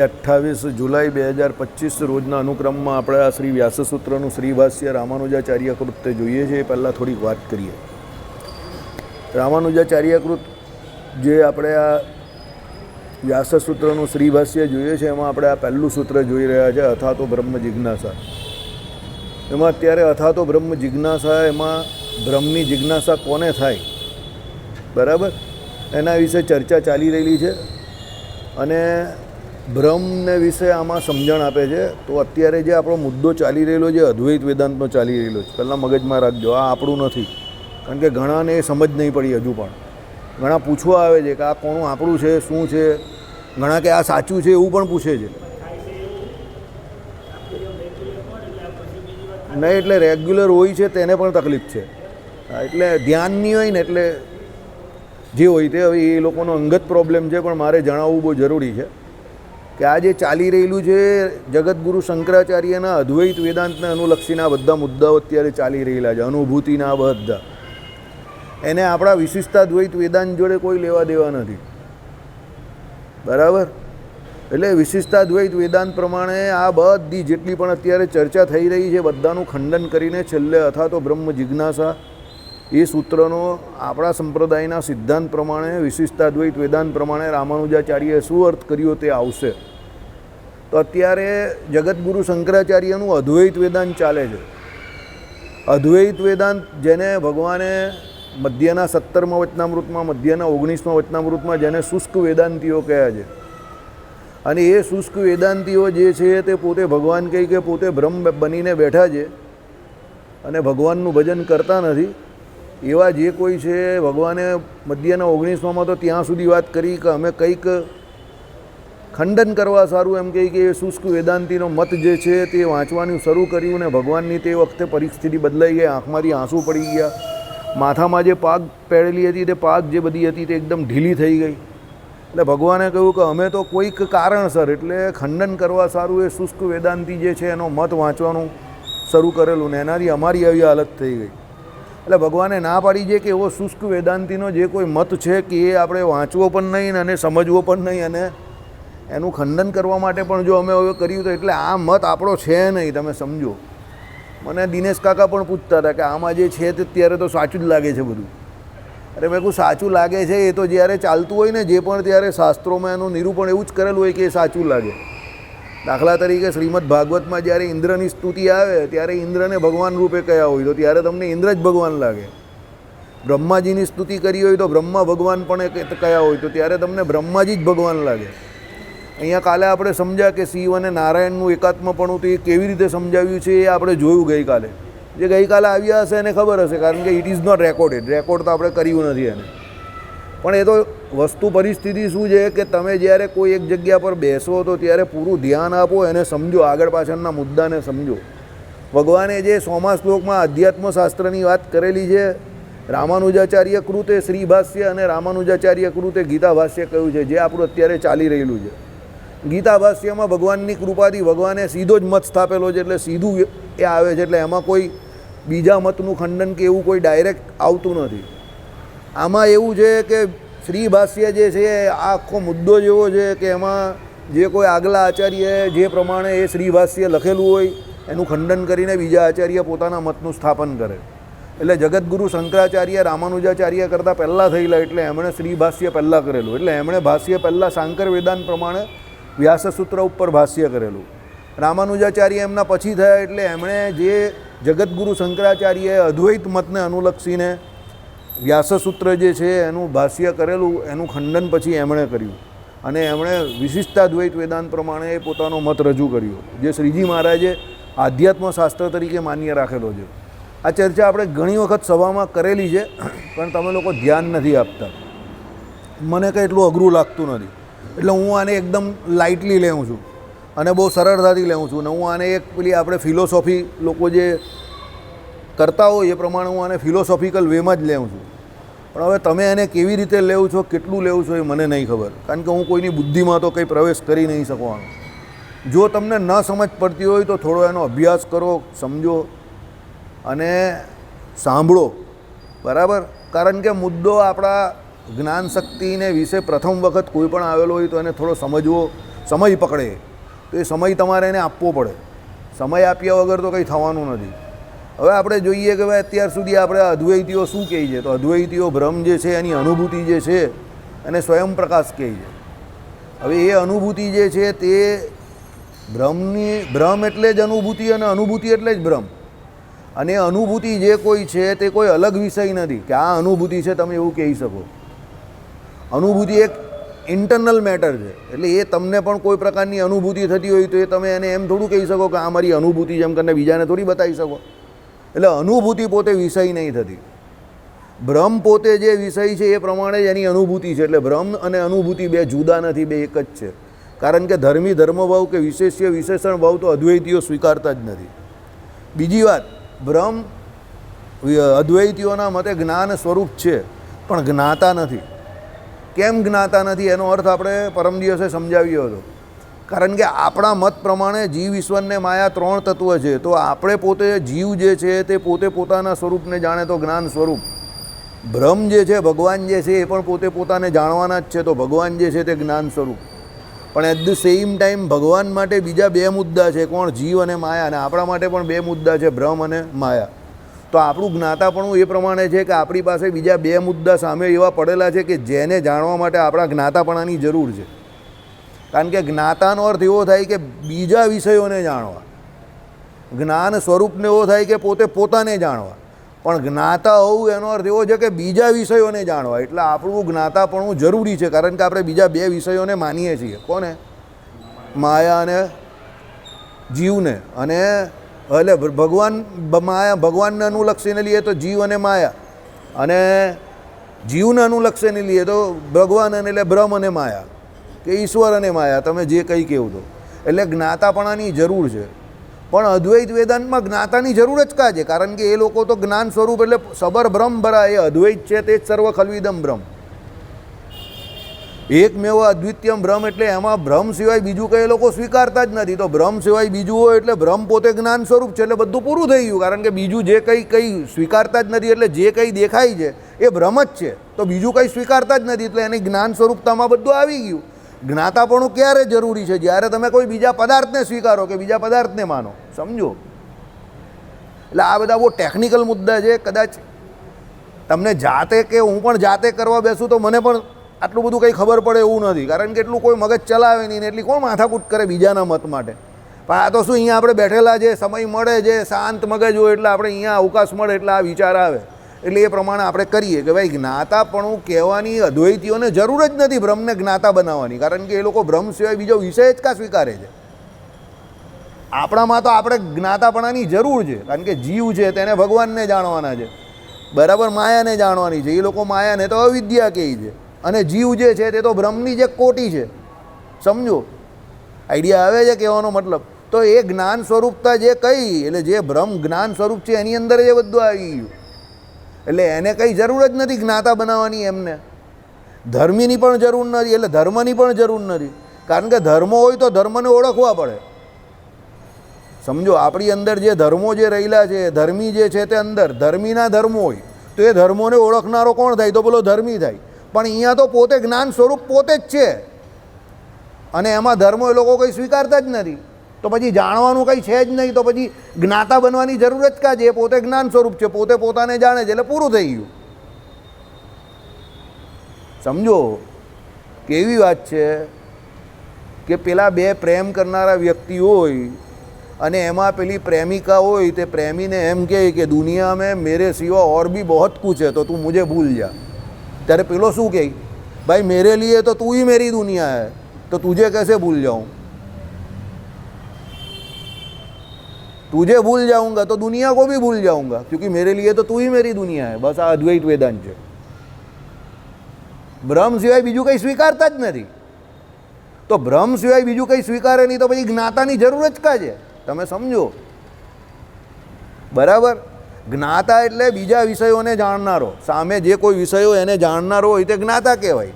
અઠ્ઠાવીસ જુલાઈ બે હજાર પચીસ રોજના અનુક્રમમાં આપણે આ શ્રી વ્યાસસૂત્રનું શ્રીભાષ્ય રામાનુજાચાર્ય કૃત્ય જોઈએ છે. એ પહેલાં થોડીક વાત કરીએ. રામાનુજાચાર્ય કૃત જે આપણે આ વ્યાસસૂત્રનું શ્રીભાષ્ય જોઈએ છે, એમાં આપણે આ પહેલું સૂત્ર જોઈ રહ્યા છે, અથાતો બ્રહ્મ જિજ્ઞાસા. એમાં અત્યારે અથાતો બ્રહ્મ જિજ્ઞાસા એમાં બ્રહ્મની જિજ્ઞાસા કોને થાય? બરાબર? એના વિશે ચર્ચા ચાલી રહેલી છે. અને બ્રહ્મને વિશે આમાં સમજણ આપે છે, તો અત્યારે જે આપણો મુદ્દો ચાલી રહેલો છે, અદ્વૈત વેદાંતનો ચાલી રહેલો છે, પહેલાં મગજમાં રાખજો, આ આપણું નથી. કારણ કે ઘણાને એ સમજ નહીં પડી હજુ પણ. ઘણા પૂછવા આવે છે કે આ કોણું આપણું છે, શું છે? ઘણા કે આ સાચું છે એવું પણ પૂછે છે. નહીં એટલે રેગ્યુલર હોય છે તેને પણ તકલીફ છે. એટલે ધ્યાન નહીં હોય ને એટલે જે હોય તે, હવે એ લોકોનો અંગત પ્રોબ્લેમ છે, પણ મારે જણાવવું બહુ જરૂરી છે. કે આ જે ચાલી રહેલું છે જગતગુરુ શંકરાચાર્યના અદ્વૈત વેદાંતને અનુલક્ષીના બધા મુદ્દાઓ અત્યારે ચાલી રહેલા છે, અનુભૂતિના બધા. એને આપણા વિશિષ્ટાદ્વૈત વેદાંત જોડે કોઈ લેવા દેવા નથી. બરાબર? એટલે વિશિષ્ટાદ્વૈત વેદાંત પ્રમાણે આ બધી જેટલી પણ અત્યારે ચર્ચા થઈ રહી છે, બધાનું ખંડન કરીને છેલ્લે અથવા તો બ્રહ્મ જિજ્ઞાસા એ સૂત્રનો આપણા સંપ્રદાયના સિદ્ધાંત પ્રમાણે, વિશિષ્ટાદ્વૈત વેદાંત પ્રમાણે રામાનુજાચાર્યએ શું અર્થ કર્યો તે આવશે. તો અત્યારે જગતગુરુ શંકરાચાર્યનું અદ્વૈત વેદાંત ચાલે છે. અદ્વૈત વેદાંત જેને ભગવાને મધ્યના સત્તરમા વચનામૃતમાં, મધ્યના ઓગણીસમા વચનામૃતમાં જેને શુષ્ક વેદાંતિઓ કહ્યા છે. અને એ શુષ્ક વેદાંતિઓ જે છે તે પોતે ભગવાન કહી કે પોતે બ્રહ્મ બનીને બેઠા છે અને ભગવાનનું ભજન કરતા નથી. એવા જે કોઈ છે, ભગવાને મધ્યના ઓગણીસમાં તો ત્યાં સુધી વાત કરી કે અમે કંઈક ખંડન કરવા સારું એમ કહે કે શુષ્ક વેદાંતિનો મત જે છે તે વાંચવાનું શરૂ કર્યું ને ભગવાનની તે વખતે પરિસ્થિતિ બદલાઈ ગઈ. આંખમાંથી આંસુ પડી ગયા. માથામાં જે પાગ પહેરેલી હતી તે પાગ જે બધી હતી તે એકદમ ઢીલી થઈ ગઈ. એટલે ભગવાને કહ્યું કે અમે તો કોઈક કારણસર એટલે ખંડન કરવા સારું એ શુષ્ક વેદાંતિ જે છે એનો મત વાંચવાનું શરૂ કરેલું ને એનાથી અમારી આવી હાલત થઈ ગઈ. એટલે ભગવાને ના પાડી છે કે એવો શુષ્ક વેદાંતિનો જે કોઈ મત છે કે એ આપણે વાંચવો પણ નહીં અને સમજવો પણ નહીં અને એનું ખંડન કરવા માટે પણ જો અમે હવે કર્યું તો એટલે આ મત આપણો છે નહીં, તમે સમજો. મને દિનેશ કાકા પણ પૂછતા હતા કે આમાં જે છે તે અત્યારે તો સાચું જ લાગે છે બધું. અરે મેં કહું, સાચું લાગે છે એ તો જ્યારે ચાલતું હોય ને, જે પણ ત્યારે શાસ્ત્રોમાં એનું નિરૂપણ એવું જ કરેલું હોય કે એ સાચું લાગે. દાખલા તરીકે શ્રીમદ ભાગવતમાં જ્યારે ઇન્દ્રની સ્તુતિ આવે, ત્યારે ઇન્દ્રને ભગવાન રૂપે કયા હોય, તો ત્યારે તમને ઇન્દ્ર જ ભગવાન લાગે. બ્રહ્માજીની સ્તુતિ કરી હોય તો બ્રહ્મા ભગવાન પણ કયા હોય, તો ત્યારે તમને બ્રહ્માજી જ ભગવાન લાગે. અહીંયા કાલે આપણે સમજ્યા કે શિવ અને નારાયણનું એકાત્મપણું તો એ કેવી રીતે સમજાવ્યું છે એ આપણે જોયું ગઈકાલે. જે ગઈકાલે આવ્યા હશે એને ખબર હશે, કારણ કે it is not recorded record તો આપણે કર્યું નથી એને. પણ એ તો વસ્તુ પરિસ્થિતિ શું છે કે તમે જ્યારે કોઈ એક જગ્યા પર બેસો તો ત્યારે પૂરું ધ્યાન આપો, એને સમજો, આગળ પાછળના મુદ્દાને સમજો. ભગવાને જે સોમા શ્લોકમાં અધ્યાત્મશાસ્ત્રની વાત કરેલી છે, રામાનુજાચાર્ય કૃતે શ્રી ભાષ્ય અને રામાનુજાચાર્ય કૃતે ગીતા ભાષ્ય કહ્યું છે, જે આપણું અત્યારે ચાલી રહેલું છે. ગીતા ભાષ્યમાં ભગવાનની કૃપાથી ભગવાને સીધો જ મત સ્થાપેલો છે એટલે સીધું એ આવે છે એટલે એમાં કોઈ બીજા મતનું ખંડન કે એવું કોઈ ડાયરેક્ટ આવતું નથી. આમાં એવું છે કે શ્રી ભાષ્ય જે છે આ આખો મુદ્દો જેવો છે કે એમાં જે કોઈ આગલા આચાર્યએ જે પ્રમાણે એ શ્રી ભાષ્ય લખેલું હોય, એનું ખંડન કરીને બીજા આચાર્ય પોતાના મતનું સ્થાપન કરે. એટલે જગતગુરુ શંકરાચાર્ય, રામાનુજાચાર્ય કરતાં પહેલાં થયેલા એટલે એમણે શ્રી ભાષ્ય પહેલાં કરેલું. એટલે એમણે ભાષ્ય પહેલાં શાંકર વેદાંત પ્રમાણે વ્યાસસૂત્ર ઉપર ભાષ્ય કરેલું. રામાનુજાચાર્ય એમના પછી થયા એટલે એમણે જે જગતગુરુ શંકરાચાર્યએ અદ્વૈત મતને અનુલક્ષીને વ્યાસસૂત્ર જે છે એનું ભાષ્ય કરેલું, એનું ખંડન પછી એમણે કર્યું. અને એમણે વિશિષ્ટાદ્વૈત વેદાંત પ્રમાણે પોતાનો મત રજૂ કર્યો, જે શ્રીજી મહારાજે આધ્યાત્મ શાસ્ત્ર તરીકે માન્ય રાખેલો છે. આ ચર્ચા આપણે ઘણી વખત સભામાં કરેલી છે, પણ તમે લોકો ધ્યાન નથી આપતા. મને કંઈ એટલું અઘરું લાગતું નથી. એટલે હું આને એકદમ લાઇટલી લેઉં છું. અને બહુ સરળતાથી લેઉં છું. અને હું આને એક પેલી આપણે ફિલોસોફી લોકો જે કરતા હોય એ પ્રમાણે હું આને ફિલોસોફિકલ વેમાં જ લેઉં છું. પણ હવે તમે એને કેવી રીતે લેવું છો, કેટલું લેવું છો એ મને નહીં ખબર. કારણ કે હું કોઈની બુદ્ધિમાં તો કંઈ પ્રવેશ કરી નહીં શકવાનો. જો તમને ન સમજ પડતી હોય તો થોડો એનો અભ્યાસ કરો, સમજો અને સાંભળો. બરાબર? કારણ કે મુદ્દો આપણા જ્ઞાન શક્તિને વિશે પ્રથમ વખત કોઈ પણ આવેલો હોય તો એને થોડો સમજવો, સમય પકડે. તો એ સમય તમારે એને આપવો પડે. સમય આપ્યા વગર તો કંઈ થવાનું નથી. હવે આપણે જોઈએ કે ભાઈ અત્યાર સુધી આપણે અદ્વૈતીઓ શું કહે છે? તો અદ્વૈતીઓ ભ્રમ જે છે એની અનુભૂતિ જે છે એને સ્વયં પ્રકાશ કહે છે. હવે એ અનુભૂતિ જે છે તે ભ્રમની, ભ્રમ એટલે જ અનુભૂતિ અને અનુભૂતિ એટલે જ ભ્રમ. અને અનુભૂતિ જે કોઈ છે તે કોઈ અલગ વિષય નથી. કે આ અનુભૂતિ છે તમે એવું કહી શકો. અનુભૂતિ એક ઇન્ટરનલ મેટર છે. એટલે એ તમને પણ કોઈ પ્રકારની અનુભૂતિ થતી હોય તો એ તમે એને એમ થોડું કહી શકો કે આ મારી અનુભૂતિ જેમ કરીને બીજાને થોડી બતાવી શકો. એટલે અનુભૂતિ પોતે વિષય નહીં થતી. ભ્રમ પોતે જે વિષય છે એ પ્રમાણે જ એની અનુભૂતિ છે. એટલે ભ્રમ અને અનુભૂતિ બે જુદા નથી, બે એક જ છે. કારણ કે ધર્મી ધર્મભાવ કે વિશેષ્ય વિશેષણ ભાવ તો અદ્વૈતીઓ સ્વીકારતા જ નથી. બીજી વાત, ભ્રમ અદ્વૈતીઓના મતે જ્ઞાન સ્વરૂપ છે, પણ જ્ઞાતા નથી. કેમ જ્ઞાતા નથી એનો અર્થ આપણે પરમ દિવસે સમજાવ્યો હતો. કારણ કે આપણા મત પ્રમાણે જીવ ઈશ્વરને માયા ત્રણ તત્વ છે. તો આપણે પોતે જીવ જે છે તે પોતે પોતાના સ્વરૂપને જાણે તો જ્ઞાન સ્વરૂપ. ભ્રમ જે છે, ભગવાન જે છે એ પણ પોતે પોતાને જાણવાના જ છે. તો ભગવાન જે છે તે જ્ઞાન સ્વરૂપ. પણ એટ ધ સેમ ટાઈમ ભગવાન માટે બીજા બે મુદ્દા છે. કોણ? જીવ અને માયા. અને આપણા માટે પણ બે મુદ્દા છે ભ્રમ અને માયા. તો આપણું જ્ઞાતાપણું એ પ્રમાણે છે કે આપણી પાસે બીજા બે મુદ્દા સામે એવા પડેલા છે કે જેને જાણવા માટે આપણા જ્ઞાતાપણાની જરૂર છે. કારણ કે જ્ઞાતાનો અર્થ એવો થાય કે બીજા વિષયોને જાણવા. જ્ઞાન સ્વરૂપને એવો થાય કે પોતે પોતાને જાણવા. પણ જ્ઞાતા હોવું એનો અર્થ એવો છે કે બીજા વિષયોને જાણવા. એટલે આપણું જ્ઞાતાપણું જરૂરી છે, કારણ કે આપણે બીજા બે વિષયોને માનીએ છીએ. કોને? માયા અને જીવને. અને એટલે ભગવાન માયા, ભગવાનને અનુલક્ષીને લઈએ તો જીવ અને માયા. અને જીવને અનુલક્ષીને લઈએ તો ભગવાન અને એટલે બ્રહ્મ અને માયા. કે ઈશ્વર અને માયા, તમે જે કંઈ કહેવું તો એટલે જ્ઞાતાપણાની જરૂર છે. પણ અદ્વૈત વેદાંતમાં જ્ઞાતાની જરૂર જ કા છે? કારણ કે એ લોકો તો જ્ઞાન સ્વરૂપ એટલે સબર બ્રહ્મ ભરા, એ અદ્વૈત છે તે જ સર્વ ખલવિદમ બ્રહ્મ. એકમેવ અદ્વિત્યમ ભ્રમ એટલે એમાં ભ્રમ સિવાય બીજું કંઈ લોકો સ્વીકારતા જ નથી. તો ભ્રમ સિવાય બીજું હોય એટલે ભ્રમ પોતે જ્ઞાન સ્વરૂપ છે એટલે બધું પૂરું થઈ ગયું. કારણ કે બીજું જે કંઈ કંઈ સ્વીકારતા જ નથી એટલે જે કંઈ દેખાય છે એ ભ્રમ જ છે. તો બીજું કંઈ સ્વીકારતા જ નથી એટલે એની જ્ઞાન સ્વરૂપતામાં બધું આવી ગયું. જ્ઞાતાપણું ક્યારે જરૂરી છે? જ્યારે તમે કોઈ બીજા પદાર્થને સ્વીકારો કે બીજા પદાર્થને માનો. સમજો? એટલે આ બધા બહુ ટેકનિકલ મુદ્દા છે. કદાચ તમને જાતે કે હું પણ જાતે કરવા બેસું તો મને પણ આટલું બધું કંઈ ખબર પડે એવું નથી. કારણ કે એટલું કોઈ મગજ ચલાવે નહીં એટલી કોણ માથાકૂટ કરે બીજાના મત માટે? પણ આ તો શું અહીંયા આપણે બેઠેલા છે સમય મળે છે શાંત મગજ હોય એટલે આપણે અહીંયા અવકાશ મળે એટલે આ વિચાર આવે. એટલે એ પ્રમાણે આપણે કરીએ કે ભાઈ જ્ઞાતાપણું કહેવાની અદ્વૈતીઓને જરૂર જ નથી ભ્રમને જ્ઞાતા બનાવવાની. કારણ કે એ લોકો ભ્રમ સિવાય બીજો વિષય જ કાં સ્વીકારે છે? આપણામાં તો આપણે જ્ઞાતાપણાની જરૂર છે. કારણ કે જીવ છે તેને ભગવાનને જાણવાના છે. બરાબર માયાને જાણવાની છે. એ લોકો માયાને તો અવિદ્યા કહે છે. અને જીવ જે છે તે તો બ્રહ્મની જે કોટી છે. સમજો? આઈડિયા આવે છે કહેવાનો મતલબ? તો એ જ્ઞાન સ્વરૂપતા જે કઈ, એટલે જે બ્રહ્મ જ્ઞાન સ્વરૂપ છે એની અંદર એ બધું આવી ગયું. એટલે એને કંઈ જરૂર જ નથી જ્ઞાતા બનાવવાની એમને. ધર્મીની પણ જરૂર નથી, એટલે ધર્મની પણ જરૂર નથી. કારણ કે ધર્મ હોય તો ધર્મને ઓળખવા પડે. સમજો? આપણી અંદર જે ધર્મો જે રહેલા છે, ધર્મી જે છે તે અંદર, ધર્મીના ધર્મો હોય, તો એ ધર્મોને ઓળખનારો કોણ થાય? તો પેલો ધર્મી થાય. પણ અહીંયા તો પોતે જ્ઞાન સ્વરૂપ પોતે જ છે. અને એમાં ધર્મો એ લોકો કંઈ સ્વીકારતા જ નથી. તો પછી જાણવાનું કંઈ છે જ નહીં, તો પછી જ્ઞાતા બનવાની જરૂર જ કાજ એ પોતે જ્ઞાન સ્વરૂપ છે, પોતે પોતાને જાણે છે, એટલે પૂરું થઈ ગયું. સમજો, કેવી વાત છે કે પેલા બે પ્રેમ કરનારા વ્યક્તિ હોય અને એમાં પેલી પ્રેમિકા હોય, તે પ્રેમીને એમ કહે કે દુનિયા મેં મેરે સિવા ઓર બી બહુ કુછ હે, તો તું મુજે ભૂલ જા. ત્યારે પેલો શું કહે ભાઈ मेरे लिए तो तू ही मेरी दुनिया है तो तुझे कैसे भूल जाऊं तुझे भूल जाऊंगा तो दुनिया को भी भूल जाऊंगा क्योंकि मेरे लिए तो तू ही मेरी दुनिया है बस આ અદ્વૈત વેદાંત છે ભ્રમ સિવાય બીજું કંઈ સ્વીકારતા જ નથી તો ભ્રમ સિવાય બીજું કંઈ સ્વીકારે નહીં તો પછી જ્ઞાતાની જરૂર જ કા છે તમે સમજો બરાબર જ્ઞાતા એટલે બીજા વિષયોને જાણનારો. સામે જે કોઈ વિષયો એને જાણનારો હોય તે જ્ઞાતા કહેવાય.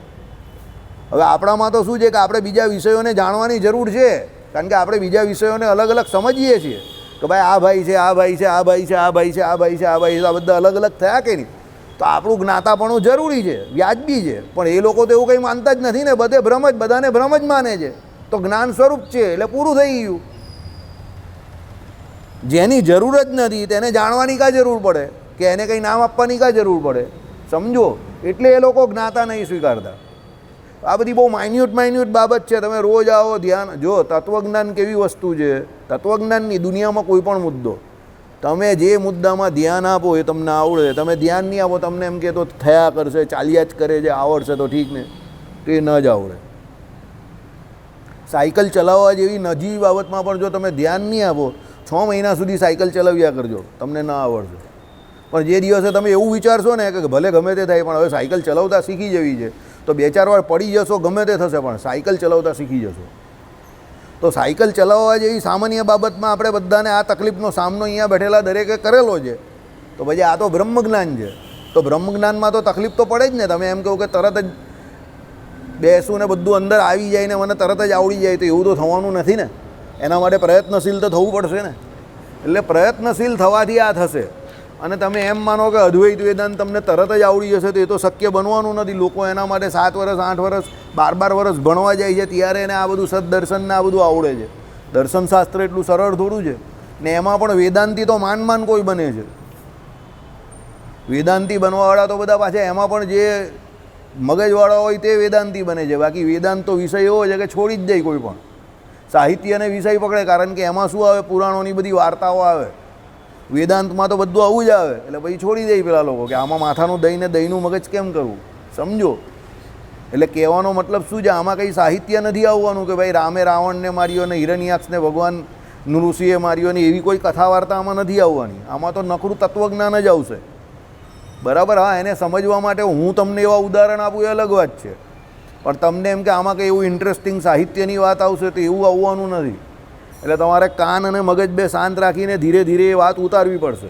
હવે આપણામાં તો શું છે કે આપણે બીજા વિષયોને જાણવાની જરૂર છે. કારણ કે આપણે બીજા વિષયોને અલગ અલગ સમજીએ છીએ. કે ભાઈ આ ભાઈ છે, આ ભાઈ છે, આ ભાઈ છે, આ ભાઈ છે, આ ભાઈ છે, આ ભાઈ છે, આ બધા અલગ અલગ થયા કે નહીં? તો આપણું જ્ઞાતાપણું જરૂરી છે, વ્યાજબી છે. પણ એ લોકો તો એવું કંઈ માનતા જ નથી ને. બધે ભ્રમ જ, બધાને ભ્રમ જ માને છે. તો જ્ઞાન સ્વરૂપ છે, એટલે પૂરું થઈ ગયું. જેની જરૂર જ નથી, તેને જાણવાની કા જરૂર પડે? કે એને કંઈ નામ આપવાની કા જરૂર પડે? સમજો, એટલે એ લોકો જ્ઞાતા નહીં સ્વીકારતા. આ બધી બહુ માઇન્યુટ માઇન્યુટ બાબત છે, તમે રોજ આવો, ધ્યાન, જો, તત્વજ્ઞાન કેવી વસ્તુ છે? તત્વજ્ઞાનની દુનિયામાં કોઈ પણ મુદ્દો, તમે જે મુદ્દામાં ધ્યાન આપો, એ તમને આવડે. તમે ધ્યાન નહીં આપો, તમને એમ કે તો થયા કરશે, ચાલ્યા જ કરે છે, આવડશે તો ઠીક ને? તો એ ન જ આવડે. સાયકલ ચલાવવા જેવી નજીવી બાબતમાં પણ જો તમે ધ્યાન નહીં આપો છ મહિના સુધી સાયકલ ચલાવ્યા કરજો, તમને ન આવડશે. પણ જે દિવસે તમે એવું વિચારશો ને કે ભલે ગમે તે થાય, પણ હવે સાયકલ ચલાવતા શીખી જવી છે, તો બે ચાર વાર પડી જશો, ગમે તે થશે, પણ સાયકલ ચલાવતા શીખી જશો. તો સાયકલ ચલાવવા જેવી સામાન્ય બાબતમાં આપણે બધાને આ તકલીફનો સામનો અહીંયા બેઠેલા દરેકે કરેલો છે. તો પછી આ તો બ્રહ્મજ્ઞાન છે. તો બ્રહ્મજ્ઞાનમાં તો તકલીફ તો પડે જ ને, તમે એમ કહો કે તરત જ બેસું ને બધું અંદર આવી જાય ને મને તરત જ આવડી જાય, તો એવું તો થવાનું નથી ને. એના માટે પ્રયત્નશીલ તો થવું પડશે ને. એટલે પ્રયત્નશીલ થવાથી આ થશે. અને તમે એમ માનો કે અદ્વૈત વેદાંત તમને તરત જ આવડી જશે તો એ તો શક્ય બનવાનું નથી. લોકો એના માટે સાત વર્ષ આઠ વર્ષ બાર બાર વર્ષ ભણવા જાય છે. ત્યારે એને આ બધું સદદર્શનને આ બધું આવડે છે. દર્શનશાસ્ત્ર એટલું સરળ થોડું છે. ને એમાં પણ વેદાંતિ તો માન માન કોઈ બને છે. વેદાંતિ બનવાવાળા તો બધા પાછા એમાં પણ જે મગજવાળા હોય તે વેદાંતિ બને છે. બાકી વેદાંત તો વિષય એવો છે કે છોડી જ જાય કોઈ પણ. સાહિત્યને વિષય પકડે, કારણ કે એમાં શું આવે? પુરાણોની બધી વાર્તાઓ આવે. વેદાંતમાં તો બધું આવું જ આવે. એટલે પછી છોડી દે પેલા લોકો કે આમાં માથાનું દહીં ને દહીંનું મગજ કેમ કરવું? સમજો. એટલે કહેવાનો મતલબ શું છે? આમાં કંઈ સાહિત્ય નથી આવવાનું કે ભાઈ રામે રાવણને માર્યો અને હિરણ્યાક્ષને ભગવાન નૃષિએ માર્યો ને એવી કોઈ કથા વાર્તા આમાં નથી આવવાની. આમાં તો નકરું તત્વજ્ઞાન જ આવશે. બરાબર? હા, એને સમજવા માટે હું તમને એવા ઉદાહરણ આપું એ અલગ વાત છે. પણ તમને એમ કે આમાં કંઈ એવું ઇન્ટરેસ્ટિંગ સાહિત્યની વાત આવશે તો એવું આવવાનું નથી. એટલે તમારે કાન અને મગજ બે શાંત રાખીને ધીરે ધીરે એ વાત ઉતારવી પડશે.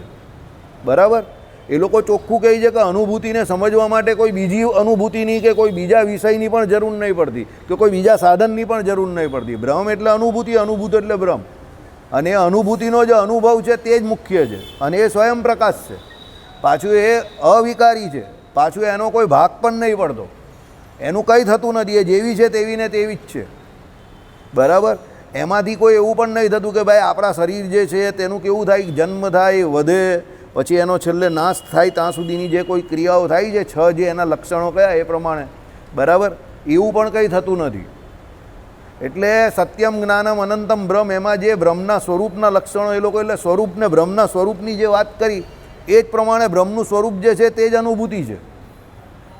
બરાબર? એ લોકો ચોખ્ખું કહે છે કે અનુભૂતિને સમજવા માટે કોઈ બીજી અનુભૂતિની કે કોઈ બીજા વિષયની પણ જરૂર નહીં પડતી, કે કોઈ બીજા સાધનની પણ જરૂર નહીં પડતી. ભ્રમ એટલે અનુભૂતિ, અનુભૂત એટલે ભ્રમ. અને એ અનુભૂતિનો જે અનુભવ છે તે જ મુખ્ય છે. અને એ સ્વયં પ્રકાશ છે. પાછું એ અવિકારી છે. પાછું એનો કોઈ ભાગ પણ નહીં પડતો. એનું કંઈ થતું નથી, એ જેવી છે તેવી ને તેવી જ છે. બરાબર? એમાંથી કોઈ એવું પણ નહીં થતું કે ભાઈ આપણા શરીર જે છે તેનું કેવું થાય, જન્મ થાય, વધે, પછી એનો છેલ્લે નાશ થાય, ત્યાં સુધીની જે કોઈ ક્રિયાઓ થાય છે, છ જે એના લક્ષણો કયા એ પ્રમાણે. બરાબર? એવું પણ કંઈ થતું નથી. એટલે સત્યમ જ્ઞાનમ અનંતમ બ્રહ્મ, એમાં જે બ્રહ્મના સ્વરૂપના લક્ષણો, એ લોકો એટલે સ્વરૂપને બ્રહ્મના સ્વરૂપની જે વાત કરી, એ જ પ્રમાણે બ્રહ્મનું સ્વરૂપ જે છે તે જ અનુભૂતિ છે.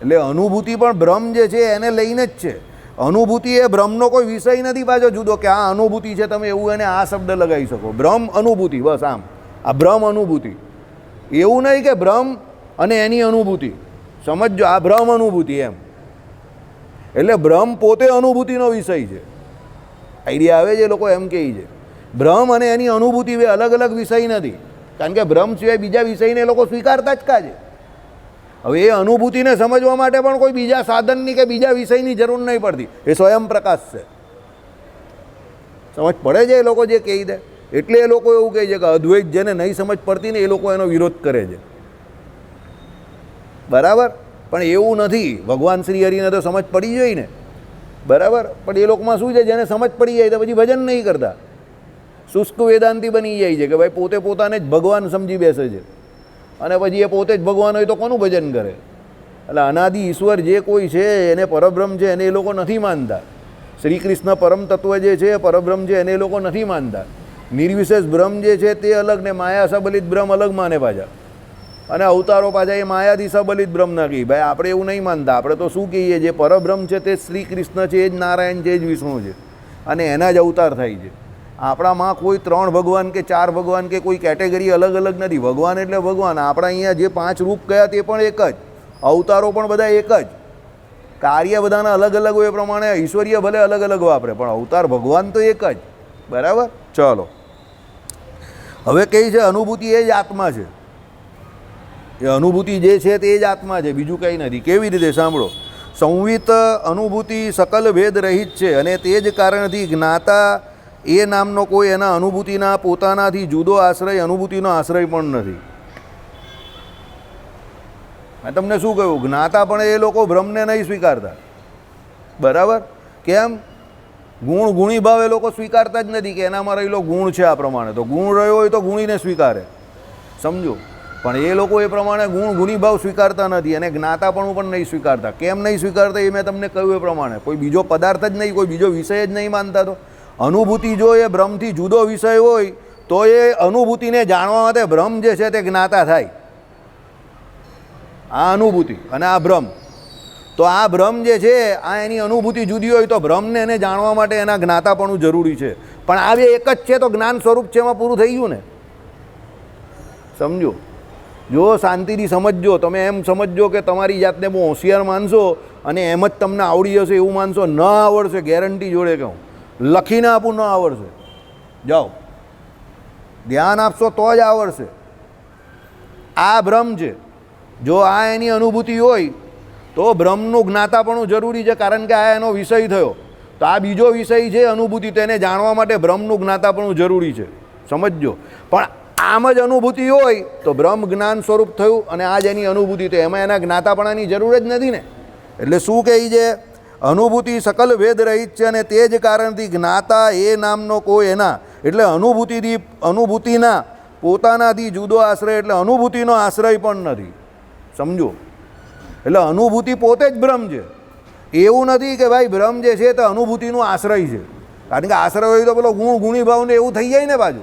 એટલે અનુભૂતિ પણ બ્રહ્મ જે છે એને લઈને જ છે. અનુભૂતિ એ બ્રહ્મનો કોઈ વિષય નથી પાછો જુદો કે આ અનુભૂતિ છે, તમે એવું એને આ શબ્દ લગાવી શકો. બ્રહ્મ અનુભૂતિ, બસ આમ. આ ભ્રમ અનુભૂતિ. એવું નહીં કે ભ્રમ અને એની અનુભૂતિ. સમજજો, આ ભ્રમ અનુભૂતિ એમ. એટલે ભ્રમ પોતે અનુભૂતિનો વિષય છે. આઈડિયા આવે છે લોકો એમ કહે છે. ભ્રમ અને એની અનુભૂતિ બે અલગ અલગ વિષય નથી. કારણ કે ભ્રમ સિવાય બીજા વિષયને લોકો સ્વીકારતા જ કાજે હવે એ અનુભૂતિને સમજવા માટે પણ કોઈ બીજા સાધનની કે બીજા વિષયની જરૂર નહીં પડતી. એ સ્વયં પ્રકાશ છે. સમજ પડે છે એ લોકો જે કહી દે? એટલે એ લોકો એવું કહે છે કે અદ્વૈત જેને નહીં સમજ પડતી ને એ લોકો એનો વિરોધ કરે છે. બરાબર? પણ એવું નથી. ભગવાન શ્રી હરિને તો સમજ પડી જાય ને બરાબર? પણ એ લોકોમાં શું છે? જેને સમજ પડી જાય તો પછી ભજન નહીં કરતા. શુષ્ક વેદાંતિ બની જાય છે કે ભાઈ પોતે પોતાને જ ભગવાન સમજી બેસે છે. અને પછી એ પોતે જ ભગવાન હોય તો કોનું ભજન કરે? એટલે અનાદિ ઈશ્વર જે કોઈ છે, એને પરબ્રહ્મ છે, એને એ લોકો નથી માનતા. શ્રી કૃષ્ણ પરમ તત્વ જે છે, પરબ્રહ્મ છે, એને એ લોકો નથી માનતા. નિર્વિશેષ બ્રહ્મ જે છે, તે અલગ ને માયા સબલિત બ્રહ્મ અલગ માને પાછા. અને અવતારો પાછા એ માયાથી સબલિત બ્રહ્મ ના કહી ભાઈ, આપણે એવું નહીં માનતા. આપણે તો શું કહીએ? જે પરબ્રહ્મ છે, તે શ્રી કૃષ્ણ છે, એ જ નારાયણ છે, એ જ વિષ્ણુ છે. અને એના જ અવતાર થાય છે. આપણામાં કોઈ ત્રણ ભગવાન કે ચાર ભગવાન કે કોઈ કેટેગરી અલગ અલગ નથી. ભગવાન એટલે ભગવાન. આપણા અહીંયા જે પાંચ રૂપ કયા તે પણ એક જ. અવતારો પણ બધા એક જ. કાર્ય બધાના અલગ અલગ હોય એ પ્રમાણે ઈશ્વરીય ભલે અલગ અલગ વાપરે, પણ અવતાર ભગવાન તો એક જ. બરાબર? ચલો. હવે કઈ છે? અનુભૂતિ એ જ આત્મા છે. એ અનુભૂતિ જે છે તે જ આત્મા છે. બીજું કંઈ નથી. કેવી રીતે? સાંભળો. સંવિત અનુભૂતિ સકલ ભેદ રહિત છે અને તે જ કારણથી જ્ઞાતા એ નામનો કોઈ એના અનુભૂતિના પોતાનાથી જુદો આશ્રય, અનુભૂતિનો આશ્રય પણ નથી. મેં તમને શું કહ્યું? જ્ઞાતા પણ એ લોકો ભ્રમને નહીં સ્વીકારતા. બરાબર? કેમ? ગુણ ગુણી ભાવ એ લોકો સ્વીકારતા જ નથી કે એનામાં રહેલો ગુણ છે આ પ્રમાણે. તો ગુણ રહ્યો હોય તો ગુણીને સ્વીકારે. સમજો? પણ એ લોકો એ પ્રમાણે ગુણ ગુણી ભાવ સ્વીકારતા નથી. અને જ્ઞાતાપણું પણ નહીં સ્વીકારતા. કેમ નહીં સ્વીકારતા એ મેં તમને કહ્યું એ પ્રમાણે. કોઈ બીજો પદાર્થ જ નહીં, કોઈ બીજો વિષય જ નહીં માનતા તો. અનુભૂતિ જો એ બ્રહ્મથી જુદો વિષય હોય, તો એ અનુભૂતિને જાણવા માટે બ્રહ્મ જે છે તે જ્ઞાતા થાય. આ અનુભૂતિ અને આ બ્રહ્મ. તો આ ભ્રમ જે છે, આ એની અનુભૂતિ જુદી હોય તો ભ્રમને એને જાણવા માટે એના જ્ઞાતાપણું જરૂરી છે. પણ આ બે એક જ છે તો જ્ઞાન સ્વરૂપ છે એમાં પૂરું થઈ ગયું ને? સમજો? જો શાંતિથી સમજજો, તમે એમ સમજજો કે તમારી જાતને બહુ હોશિયાર માનશો અને એમ જ તમને આવડી જશે એવું માનશો, ન આવડશે, ગેરંટી જોડે કહું. લખીને આપું, ન આવડશે. જાઓ. ધ્યાન આપશો તો જ આવડશે. આ ભ્રમ છે. જો આ એની અનુભૂતિ હોય, તો ભ્રમનું જ્ઞાતાપણું જરૂરી છે, કારણ કે આ એનો વિષય થયો. તો આ બીજો વિષય છે, અનુભૂતિ, તેને જાણવા માટે ભ્રમનું જ્ઞાતાપણું જરૂરી છે. સમજજો. પણ આમ જ અનુભૂતિ હોય, તો બ્રહ્મ જ્ઞાન સ્વરૂપ થયું અને આ જ એની અનુભૂતિ. તો એમાં એના જ્ઞાતાપણાની જરૂર જ નથી ને. એટલે શું કહે છે? અનુભૂતિ સકલ ભેદ રહિત છે અને તે જ કારણથી જ્ઞાતા એ નામનો કોઈ એના. એટલે અનુભૂતિથી, અનુભૂતિના પોતાનાથી જુદો આશ્રય, એટલે અનુભૂતિનો આશ્રય પણ નથી. સમજો? એટલે અનુભૂતિ પોતે જ ભ્રમ છે. એવું નથી કે ભાઈ ભ્રમ જે છે તે અનુભૂતિનું આશ્રય છે. કારણ કે આશ્રય હોય તો પેલો ગુણ ગુણી ભાવને એવું થઈ જાય ને બાજુ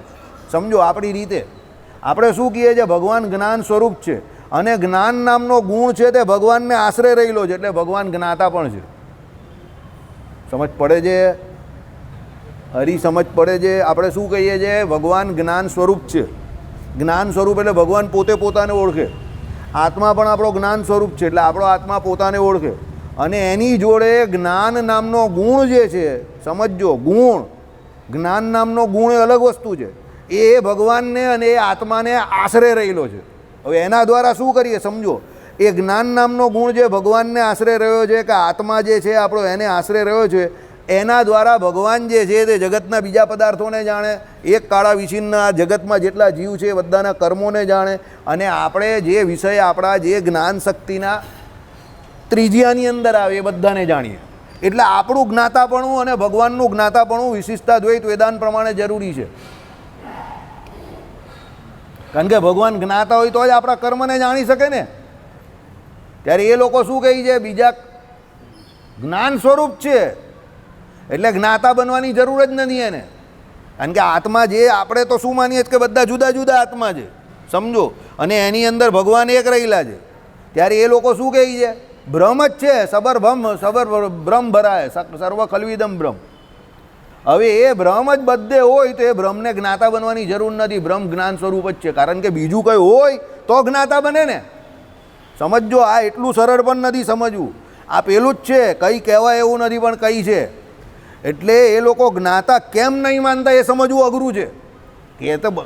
સમજો આપણી રીતે? આપણે શું કહીએ છીએ? ભગવાન જ્ઞાન સ્વરૂપ છે. અને જ્ઞાન નામનો ગુણ છે તે ભગવાનને આશ્રય રહેલો છે. એટલે ભગવાન જ્ઞાતા પણ છે. સમજ પડે છે? હરી, સમજ પડે છે? આપણે શું કહીએ છીએ? ભગવાન જ્ઞાન સ્વરૂપ છે. જ્ઞાન સ્વરૂપ એટલે ભગવાન પોતે પોતાને ઓળખે. આત્મા પણ આપણો જ્ઞાન સ્વરૂપ છે, એટલે આપણો આત્મા પોતાને ઓળખે. અને એની જોડે જ્ઞાન નામનો ગુણ જે છે, સમજજો, ગુણ. જ્ઞાન નામનો ગુણ એ અલગ વસ્તુ છે. એ ભગવાનને અને એ આત્માને આશરે રહેલો છે. હવે એના દ્વારા શું કરીએ? સમજો. એ જ્ઞાન નામનો ગુણ જે ભગવાનને આશરે રહ્યો છે કે આત્મા જે છે આપણો એને આશરે રહ્યો છે, એના દ્વારા ભગવાન જે છે તે જગતના બીજા પદાર્થોને જાણે, એક કાળા વિશિનના જગતમાં જેટલા જીવ છે બધાના કર્મોને જાણે અને આપણે જે વિષય આપણા જે જ્ઞાન શક્તિના ત્રિજ્યાની અંદર આવે એ બધાને જાણીએ. એટલે આપણું જ્ઞાતાપણું અને ભગવાનનું જ્ઞાતાપણું વિશિષ્ટા દ્વૈત વેદાન પ્રમાણે જરૂરી છે. કારણ કે ભગવાન જ્ઞાતા હોય તો જ આપણા કર્મને જાણી શકે ને. ત્યારે એ લોકો શું કહે છે? બીજા જ્ઞાન સ્વરૂપ છે. એટલે જ્ઞાતા બનવાની જરૂર જ નથી એને. કારણ કે આત્મા જે, આપણે તો શું માનીએ કે બધા જુદા જુદા આત્મા છે. સમજો? અને એની અંદર ભગવાન એક રહેલા છે. ત્યારે એ લોકો શું કહે છે? બ્રહ્મ જ છે. સબર ભ્રમ સબર બ્રહ્મ ભરાય. સર્વ ખલવિદમ બ્રહ્મ. હવે એ બ્રહ્મ જ બધે હોય તો એ બ્રહ્મને જ્ઞાતા બનવાની જરૂર નથી. બ્રહ્મ જ્ઞાન સ્વરૂપ જ છે. કારણ કે બીજું કંઈ હોય તો જ્ઞાતા બને ને. સમજજો, આ એટલું સરળ પણ નથી સમજવું. આ પેલું જ છે, કંઈ કહેવાય એવું નથી, પણ કંઈ છે. એટલે એ લોકો જ્ઞાતા કેમ નહીં માનતા એ સમજવું અઘરું છે. કે તો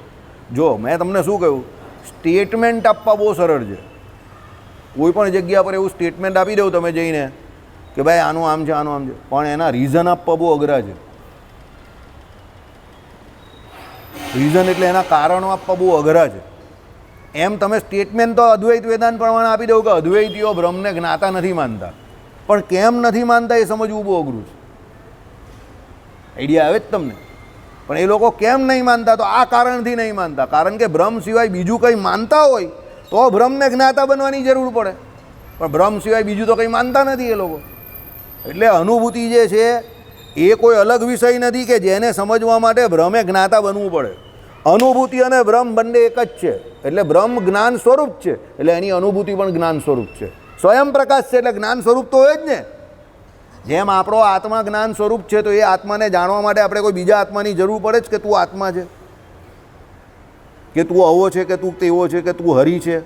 જો, મેં તમને શું કહ્યું? સ્ટેટમેન્ટ આપવા બહુ સરળ છે. કોઈ પણ જગ્યા પર એવું સ્ટેટમેન્ટ આપી દઉં તમે જઈને કે ભાઈ, આનું આમ છે, આનું આમ છે. પણ એના રીઝન આપવા બહુ અઘરા છે. રીઝન એટલે એના કારણો આપવા બહુ અઘરા છે. એમ તમે સ્ટેટમેન્ટ તો અદ્વૈત વેદાંત પ્રમાણે આપી દઉં કે અદ્વૈતીઓ બ્રહ્મને જ્ઞાતા નથી માનતા. પણ કેમ નથી માનતા એ સમજવું બહુ અઘરું છે. આઈડિયા આવે જ તમને. પણ એ લોકો કેમ નહીં માનતા? તો આ કારણથી નહીં માનતા. કારણ કે બ્રહ્મ સિવાય બીજું કંઈ માનતા હોય, તો બ્રહ્મને જ્ઞાતા બનવાની જરૂર પડે. પણ બ્રહ્મ સિવાય બીજું તો કંઈ માનતા નથી એ લોકો. એટલે અનુભૂતિ જે છે, એ કોઈ અલગ વિષય નથી કે જેને સમજવા માટે બ્રહ્મે જ્ઞાતા બનવું પડે. અનુભૂતિ અને બ્રહ્મ બંને એક જ છે. એટલે બ્રહ્મ જ્ઞાન સ્વરૂપ છે. એટલે એની અનુભૂતિ પણ જ્ઞાન સ્વરૂપ છે. સ્વયં પ્રકાશ છે એટલે જ્ઞાન સ્વરૂપ તો હોય જ ને. જેમ આપણો આત્મા જ્ઞાન સ્વરૂપ છે, તો એ આત્માને જાણવા માટે આપણે કોઈ બીજા આત્માની જરૂર પડે જ કે તું આત્મા છે. કે તું આવો છે, કે તું તેવો છે, કે તું હરી છે.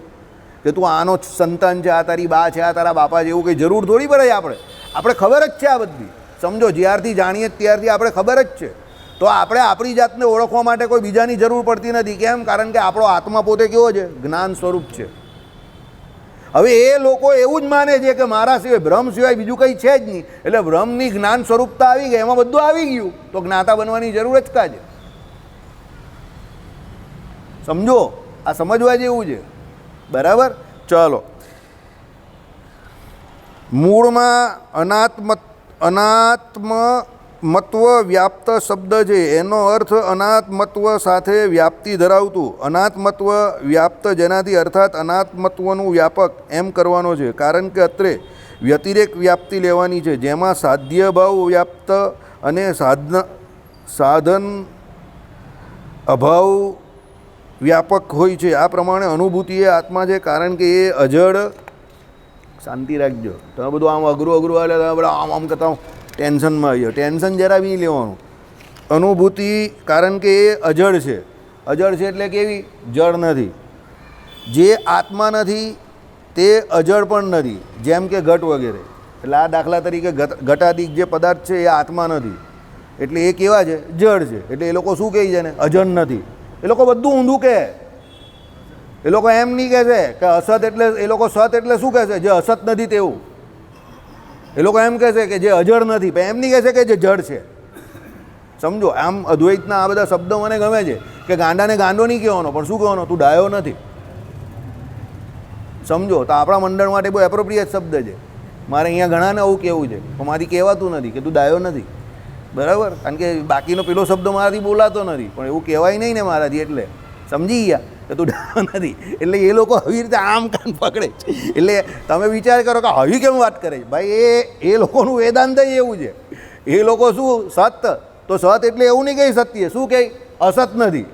કે તું આનો સંતાન છે, આ તારી બા છે, આ તારા બાપા છે એવું કંઈ જરૂર થોડી પડે આપણે. આપણે ખબર જ છે આ બધી. સમજો જ્યારથી જાણીએ ત્યારથી આપણે ખબર જ છે. તો આપણે આપણી જાતને ઓળખવા માટે કોઈ બીજાની જરૂર પડતી નથી. કેમ? કારણ કે આપણો આત્મા પોતે કેવો છે? જ્ઞાન સ્વરૂપ છે. હવે એ લોકો એવું જ માને છે કે મારા સિવાય ભ્રમ સિવાય બીજું કંઈ છે જ નહીં. એટલે ભ્રમની જ્ઞાન સ્વરૂપતા આવી ગઈ, એમાં બધું આવી ગયું. તો જ્ઞાતા બનવાની જરૂર જ કાજે સમજો? આ સમજવા જેવું છે. બરાબર? ચલો. મૂળમાં અનાત્મ અનાત્મ મત્વ વ્યાપ્ત શબ્દ છે, એનો અર્થ અનાત્મત્વ સાથે વ્યાપ્તિ ધરાવતું. અનાત્મત્વ વ્યાપ્ત જેનાથી અર્થાત અનાત્મત્વનું વ્યાપક એમ કરવાનો છે, કારણ કે અત્રે વ્યતિરેક વ્યાપ્તિ લેવાની છે, જેમાં સાધ્ય ભાવ વ્યાપ્ત અને સાધન સાધન અભાવ વ્યાપક હોય છે. આ પ્રમાણે અનુભૂતિ એ આત્મા છે, કારણ કે એ અજળ શાંતિ રાખજો. તમે બધું આમ અઘરું અઘરું આવે આમ આમ કરતા ટેન્શનમાં આવી જાઓ ટેન્શન જરા બી લેવાનું. અનુભૂતિ, કારણ કે એ અજળ છે. અજળ છે એટલે કેવી? જળ નથી. જે આત્મા નથી, તે અજળ પણ નથી. જેમ કે ઘટ વગેરે. એટલે આ દાખલા તરીકે ઘટાદિક જે પદાર્થ છે એ આત્મા નથી. એટલે એ કેવા છે? જળ છે. એટલે એ લોકો શું કહે છે ને અજળ નથી. એ લોકો બધું ઊંધું કહે. એ લોકો એમ નહીં કહે છે કે અસત એટલે, એ લોકો સત એટલે શું કહે છે? જે અસત નથી તેવું. એ લોકો એમ કહે છે કે જે અજળ નથી, પણ એમ નહીં કહે છે કે જે જળ છે. સમજો, આમ અદ્વૈતના આ બધા શબ્દો મને ગમે છે કે ગાંડાને ગાંડો નહીં કહેવાનો, પણ શું કહેવાનો? તું ડાયો નથી. સમજો, તો આપણા મંડળ માટે બહુ એપ્રોપ્રિયેટ શબ્દ છે. મારે અહીંયા ઘણાને આવું કહેવું છે, પણ મારી કહેવાતું નથી કે તું ડાયો નથી. બરાબર? કારણ કે બાકીનો પેલો શબ્દ મારાથી બોલાતો નથી, પણ એવું કહેવાય નહીં ને મારાથી એટલે. સમજી ગયા? તું ડાયો નથી. એટલે એ લોકો આવી રીતે આમ કાન પકડે છે. એટલે તમે વિચાર કરો કે આવી કેમ વાત કરે છે? ભાઈ, એ એ લોકોનું વેદાંત એવું છે. એ લોકો શું સત? તો સત એટલે એવું નહીં કહે સત્ય. શું કહે અસત નથી.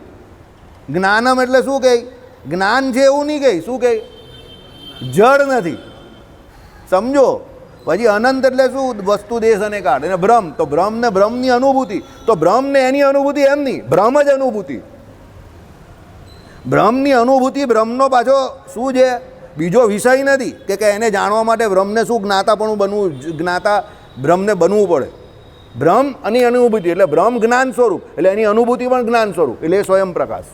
જ્ઞાનમ એટલે શું કહે જ્ઞાન છે એવું નહીં કહે શું કહે જડ નથી. સમજો? પછી અનંત એટલે શું? વસ્તુ, દેશ અને કાળ. અને ભ્રમ તો ભ્રમ ને ભ્રમની અનુભૂતિ. તો ભ્રમ ને એની અનુભૂતિ એમ નહીં ભ્રમ જ અનુભૂતિ. ભ્રમની અનુભૂતિ બ્રહ્મનો પાછો શું છે? બીજો વિષય નથી કે કે એને જાણવા માટે ભ્રમને શું જ્ઞાતાપણું બનવું જ્ઞાતા બ્રહ્મને બનવું પડે. ભ્રમ અને અનુભૂતિ એટલે ભ્રમ જ્ઞાન સ્વરૂપ, એટલે એની અનુભૂતિ પણ જ્ઞાન સ્વરૂપ, એટલે સ્વયં પ્રકાશ.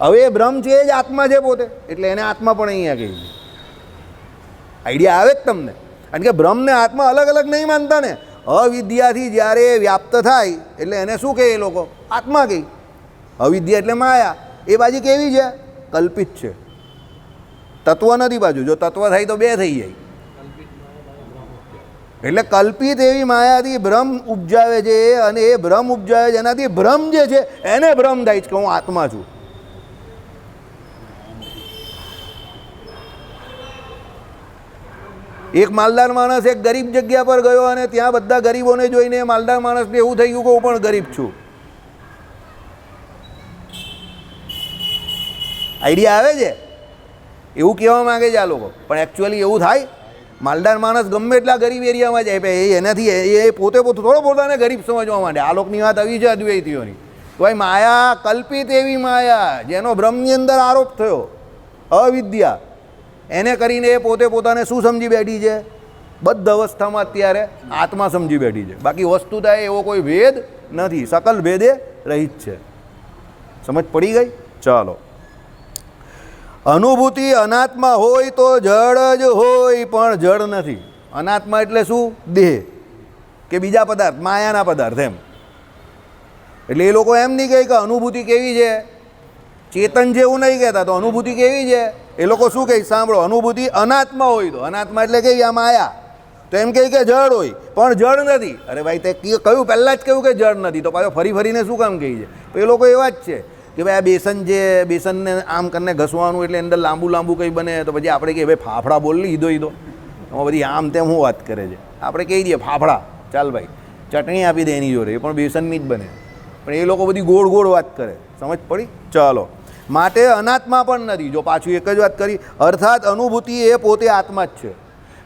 હવે એ ભ્રમ છે એ જ આત્મા છે પોતે, એટલે એને આત્મા પણ અહીંયા કહી આઈડિયા આવે જ તમને. કારણ કે બ્રહ્મને આત્મા અલગ અલગ નહીં માનતા ને. અવિદ્યાથી જ્યારે વ્યાપ્ત થાય, એટલે એને શું કહે એ લોકો? આત્મા કહી. અવિદ્યા એટલે માયા. એ બાજુ કેવી છે? કલ્પિત છે. તત્વ નથી બાજુ. જો તત્વ થાય તો બે થઈ જાય. એટલે કલ્પિત એવી માયાથી ભ્રમ ઉપજાવે છે અને એ ભ્રમ ઉપજાવે છે. એનાથી ભ્રમ જે છે, એને ભ્રમ થાય છે કે હું આત્મા છું. એક માલદાર માણસ એક ગરીબ જગ્યા પર ગયો અને ત્યાં બધા ગરીબોને જોઈને માલદાર માણસને એવું થઈ ગયું કે હું પણ ગરીબ છું. આઈડિયા આવે છે? એવું કહેવા માંગે છે આ લોકો. પણ એકચ્યુઅલી એવું થાય, માલદાર માણસ ગમે એટલા ગરીબ એરિયામાં જાય એ એનાથી એ એ પોતે પોતે થોડો પોતાને ગરીબ સમજવા માંડે. આ લોકોની વાત આવી છે અદ્વૈતીઓની તો ભાઈ, માયા કલ્પિત એવી માયા, જેનો ભ્રમની અંદર આરોપ થયો, અવિદ્યા. એને કરીને એ પોતે પોતાને શું સમજી બેઠી છે? બદ્ધ અવસ્થામાં અત્યારે આત્મા સમજી બેઠી છે. બાકી વસ્તુતા એવો કોઈ ભેદ નથી. સકલ ભેદે રહિત છે. સમજ પડી ગઈ? ચાલો. અનુભૂતિ અનાત્મા હોય તો જળ જ હોય, પણ જળ નથી. અનાત્મા એટલે શું? દેહ, કે બીજા પદાર્થ, માયાના પદાર્થ એમ. એટલે એ લોકો એમ નહીં કહે કે અનુભૂતિ કેવી છે. ચેતન જેવું નહીં કહેતા, તો અનુભૂતિ કેવી છે? એ લોકો શું કહે? સાંભળો, અનુભૂતિ અનાત્મા હોય તો. અનાત્મા એટલે કેવી? આ માયા. તો એમ કહે કે જળ હોય, પણ જળ નથી. અરે ભાઈ, તે કહ્યું પહેલાં જ કહ્યું કે જળ નથી. તો પાછો ફરી ફરીને શું કામ કહે છે? એ લોકો એવા જ છે. કે ભાઈ આ બેસન છે બેસનને આમ કરીને ઘસવાનું એટલે અંદર લાંબુ લાંબુ કંઈ બને તો પછી આપણે કહીએ, ભાઈ ફાફડા બોલ લીધો ઈદો એમાં બધી આમ તેમ હું વાત કરે છે? આપણે કહી દઈએ, ફાફડા, ચાલ ભાઈ, ચટણી આપી દે એની જોડે, એ પણ બેસનની જ બને. પણ એ લોકો બધી ગોળ ગોળ વાત કરે. સમજ પડી? ચાલો. માટે અનાત્મા પણ નથી. જો પાછું એક જ વાત કરી, અર્થાત અનુભૂતિ એ પોતે આત્મા જ છે.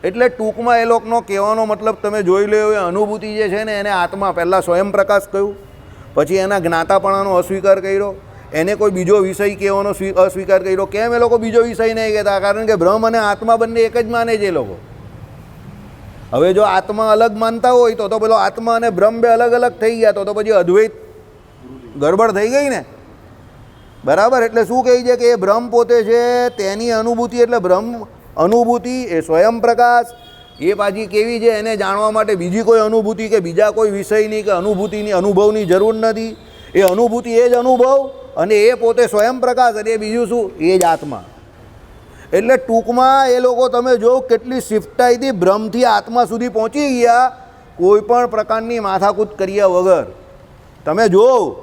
એટલે ટૂંકમાં એ લોકોનો કહેવાનો મતલબ તમે જોઈ લો એ અનુભૂતિ જે છે ને, એને આત્મા પહેલાં સ્વયંપ્રકાશ કહ્યું. પછી એના જ્ઞાતાપણાનો અસ્વીકાર કર્યો. એને કોઈ બીજો વિષય કહેવાનો સ્વી- અસ્વીકાર કર્યો? કેમ એ લોકો બીજો વિષય નહીં કહેતા? કારણ કે ભ્રમ અને આત્મા બંને એક જ માને છે એ લોકો. હવે જો આત્મા અલગ માનતા હોય તો તો પેલો આત્મા અને બ્રહ્મ બે અલગ અલગ થઈ ગયા તો તો પછી અદ્વૈત ગડબડ થઈ ગઈ ને? બરાબર? એટલે શું કહે છે કે એ બ્રહ્મ પોતે છે, તેની અનુભૂતિ એટલે બ્રહ્મ અનુભૂતિ એ સ્વયં પ્રકાશ. એ પાછી કેવી છે એને જાણવા માટે બીજી કોઈ અનુભૂતિ કે બીજા કોઈ વિષયની કે અનુભૂતિની, અનુભવની જરૂર નથી. એ અનુભૂતિ એ જ અનુભવ અને એ પોતે સ્વયં પ્રકાશ અને એ બીજું શું? એ જ આત્મા. એટલે ટૂંકમાં એ લોકો તમે જો કેટલી શિફ્ટાઈથી ભ્રમથી આત્મા સુધી પહોંચી ગયા, કોઈ પણ પ્રકારની માથાકૂત કર્યા વગર. તમે જો,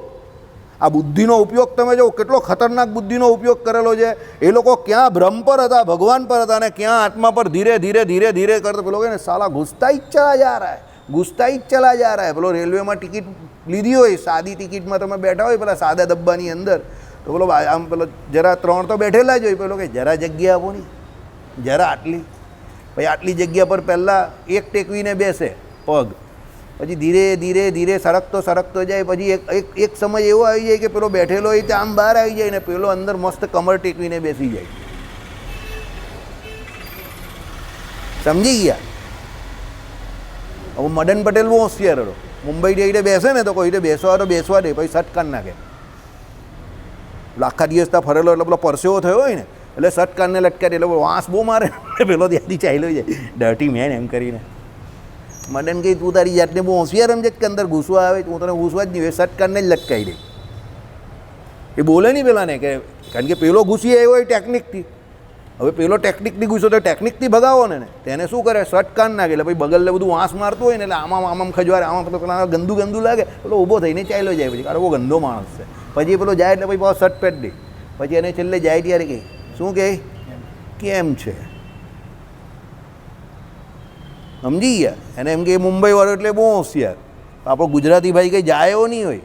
આ બુદ્ધિનો ઉપયોગ તમે જો, કેટલો ખતરનાક બુદ્ધિનો ઉપયોગ કરેલો છે. એ લોકો ક્યાં ભ્રમ પર હતા, ભગવાન પર હતા, અને ક્યાં આત્મા પર ધીરે ધીરે ધીરે ધીરે કરતા પેલો કે સાલા, ઘૂસતા ચલા જા રહા ઘૂસતા જ ચલા જા રહ્યા પેલો રેલવેમાં ટિકિટ લીધી હોય, સાદી ટિકિટમાં તમે બેઠા હોય, પેલા સાદા ડબ્બાની અંદર. તો પેલો આમ પેલો જરા ત્રણ તો બેઠેલા જ હોય, પેલો કે જરા જગ્યા આપો ને. જરા આટલી. પછી આટલી જગ્યા પર પહેલાં એક ટેકવીને બેસે, પગ. પછી ધીરે ધીરે ધીરે સરકતો સરકતો જાય. પછી એક એક એક સમય એવો આવી જાય કે પેલો બેઠેલો હોય તે આમ બહાર આવી જાય ને પેલો અંદર મસ્ત કમર ટેકવીને બેસી જાય. સમજી ગયા? હવે મદન પટેલ બહુ હોશિયાર હતો. મુંબઈ જઈને બેસે ને તો કોઈ બેસવા તો બેસવા દે, પછી સટ કાઢ નાખે. પેલો આખા દિવસ ત્યાં ફરેલો એટલે પેલો પરસેવો થયો હોય ને, એટલે સટ કાઢને લટકાડી એટલે વાંસ બહુ મારે. પેલો ત્યાંથી ચાલ્યો જાય. ડર્ટી મેન એમ કરીને. મદન કહી, તું તારી જાતને બહુ હોશિયાર એમ છે કે અંદર ઘૂસવા આવે હું તને ઘૂસવા જ નહીં હોય સટ કાઢને જ લટકાઈ દે. એ બોલે નહીં પેલાને કે, કારણ કે પેલો ઘૂસી આવ્યો હોય ટેકનિકથી હવે પેલો ટેકનિકથી ગુસ્સો, તો ટેકનિકથી ભગાવો ને તેને શું કરે? શર્ટ કાન નાખે. એટલે પછી બગલને બધું વાંસ મારતું હોય ને, એટલે આમાં આમાં ખજવારે, આમાં પેલો પેલા ગંદુ ગંદુ લાગે. પેલો ઊભો થઈને ચાલ્યો જાય પછી. કારણ ગંદો માણસ છે. પછી પેલો જાય એટલે પછી શર્ટ પેટ દે. પછી એને છેલ્લે જાય ત્યારે કહે, શું કહે? કેમ છે? સમજી ગયા? એને એમ કે મુંબઈ વાળો એટલે બહુ હોશિયાર આપણો ગુજરાતી ભાઈ કંઈ જાયો નહીં હોય.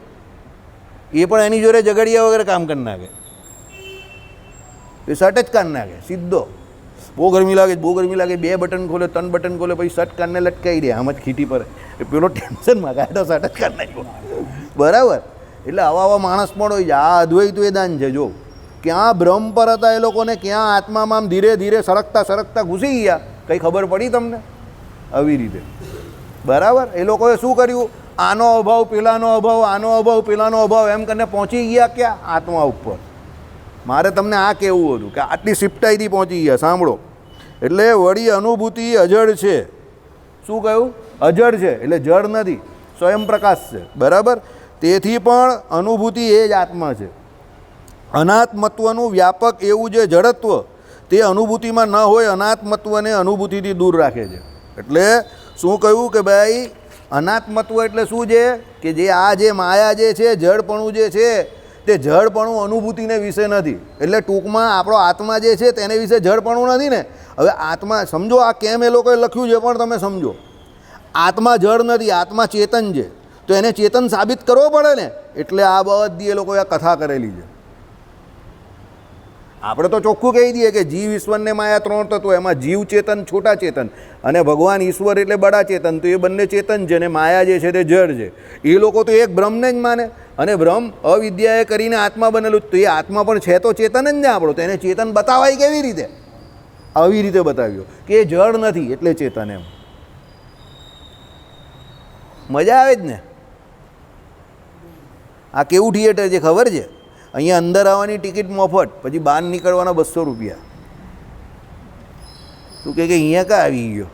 એ પણ એની જોડે ઝઘડિયા વગેરે કામ કરી નાખે. એ શર્ટ જ કાઢ નાખે, સીધો. બહુ ગરમી લાગે બહુ ગરમી લાગે બે બટન ખોલે, ત્રણ બટન ખોલે, પછી શર્ટ કાઢને લટકાઈ દે. આમ જ ખીટી પર. પેલો ટેન્શનમાં કાઢે શર્ટ જ કાઢ નાખ્યો. બરાબર. એટલે આવા આવા માણસ પણ હોય છે. આ અદ્વૈત વેદાન છે, જો. ક્યાં ભ્રમ પર હતા એ લોકોને, ક્યાં આત્મામાં આમ ધીરે ધીરે સરકતા સરકતા ઘૂસી ગયા. કંઈ ખબર પડી તમને? આવી રીતે. બરાબર? એ લોકોએ શું કર્યું? આનો અભાવ, પેલાનો અભાવ, આનો અભાવ, પેલાનો અભાવ એમ કરીને પહોંચી ગયા ક્યાં? આત્મા ઉપર. મારે તમને આ કહેવું હતું કે આટલી સિપ્ટાઈથી પહોંચી ગયા, સાંભળો. એટલે વળી અનુભૂતિ અજળ છે. શું કહ્યું? અજળ છે, એટલે જળ નથી સ્વયં પ્રકાશ છે. બરાબર? તેથી પણ અનુભૂતિ એ જ આત્મા છે. અનાત્મત્વનું વ્યાપક એવું જે જડત્વ, તે અનુભૂતિમાં ન હોય, અનાત્મત્વને અનુભૂતિથી દૂર રાખે છે. એટલે શું કહ્યું કે ભાઈ, અનાત્મત્વ એટલે શું છે? કે જે આ જે માયા જે છે જળપણું જે છે તે જળપણું અનુભૂતિને વિશે નથી. એટલે ટૂંકમાં આપણો આત્મા જે છે તેને વિશે જળપણું નથી ને. હવે આત્મા, સમજો આ કેમ એ લોકોએ લખ્યું છે પણ તમે સમજો. આત્મા જળ નથી, આત્મા ચેતન છે. તો એને ચેતન સાબિત કરવો પડે ને. એટલે આ બધી એ લોકોએ આ કથા કરેલી છે. આપણે તો ચોખ્ખું કહી દઈએ કે જીવ ઈશ્વરને માયા ત્રણ તત્વો, એમાં જીવ ચેતન, છોટા ચેતન અને ભગવાન ઈશ્વર એટલે બડા ચેતન. તો એ બંને ચેતન છે અને માયા જે છે તે જળ છે. એ લોકો તો એક બ્રહ્મને જ માને અને બ્રહ્મ અવિદ્યાએ કરીને આત્મા બનેલું તો એ આત્મા પણ છે તો ચેતન જ ને આપણો. તો એને ચેતન બતાવાય કેવી રીતે? આવી રીતે બતાવ્યો કે એ જળ નથી એટલે ચેતન એમ. મજા આવે જ ને? આ કેવું થિયેટર છે ખબર છે? અહીંયા અંદર આવવાની ટિકિટ મફત, પછી બહાર નીકળવાના બસો રૂપિયા. તું કે અહીંયા કાં આવી ગયો?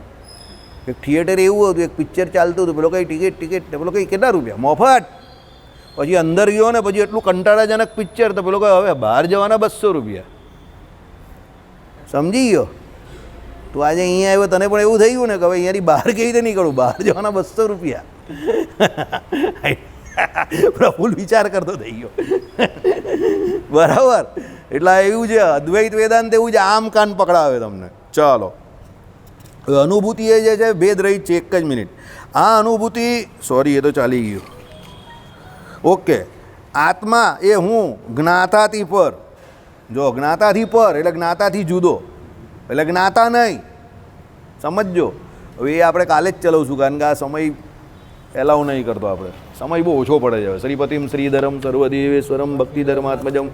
એક થિયેટર એવું હતું, એક પિક્ચર ચાલતું હતું, પેલો કંઈ ટિકિટ ટિકિટ પેલો કઈ કેટલા રૂપિયા? મફત. પછી અંદર ગયો ને, પછી એટલું કંટાળાજનક પિક્ચર તો પેલો કહે હવે બહાર જવાના બસો રૂપિયા. સમજી ગયો? તું આજે અહીંયા આવ્યો, તને પણ એવું થયું ને કે હવે અહીંયાથી બહાર કેવી રીતે નીકળું? બહાર જવાના બસો રૂપિયા. પ્રફુલ વિચાર કરતો થઈ ગયો. બરાબર? એટલે એવું છે, અદ્વૈત વેદાંત એવું છે આમ કાન પકડાવે તમને. ચાલો. અનુભૂતિ એ જે છે, ભેદ રહી છે, એક જ મિનિટ. આ અનુભૂતિ સોરી એ તો ચાલી ગયું. ઓકે આત્મા એ હું, જ્ઞાતાથી પર. જો જ્ઞાતાથી પર, એટલે જ્ઞાતાથી જુદો. એટલે જ્ઞાતા નહીં. સમજજો. હવે એ આપણે કાલે જ ચલાવશું, કારણ કે આ સમય એલાઉ નહીં કરતો આપણે. સમય બહુ ઓછો પડે છે. શ્રીપતિમ શ્રીધરમ સર્વદેવેશ્વરમ ભક્તિધર્માત્મજમ